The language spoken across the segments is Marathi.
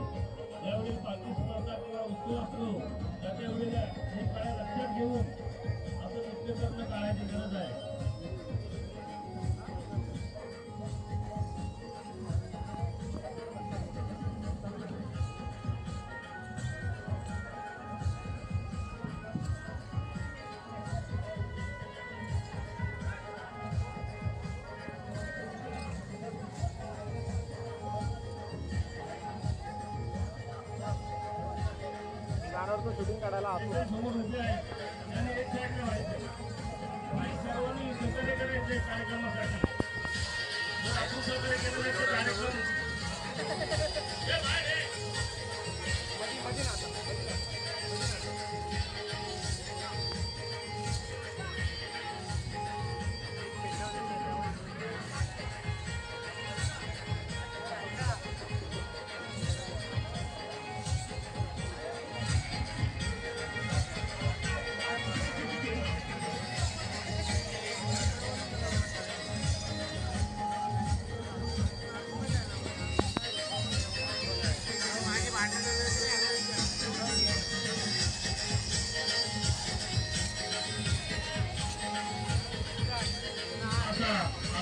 ज्यावेळी पालखी स्पर्धा किंवा उत्सव असतो त्याच्या वेळेला हे काय लक्षात घेऊन असं नृत्य करणं काळाची गरज आहे? गाण्यावरचं शूटिंग काढायला असतो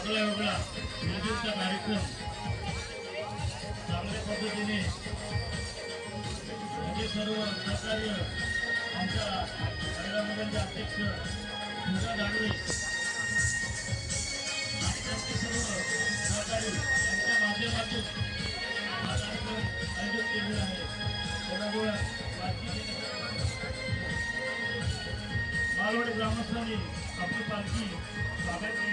आपला वेगळा म्युझिकचा कार्यक्रम चांगल्या पद्धतीने म्हणजे सर्व सहकार्य आमच्या महिला अध्यक्ष पूजा दानवे आणि सर्व सहकारी यांच्या माध्यमातून हा कार्यक्रम आयोजित केलेला आहे. त्यामुळे నలభై గ్రామస్తులని అభివృద్ధి అభ్యర్థి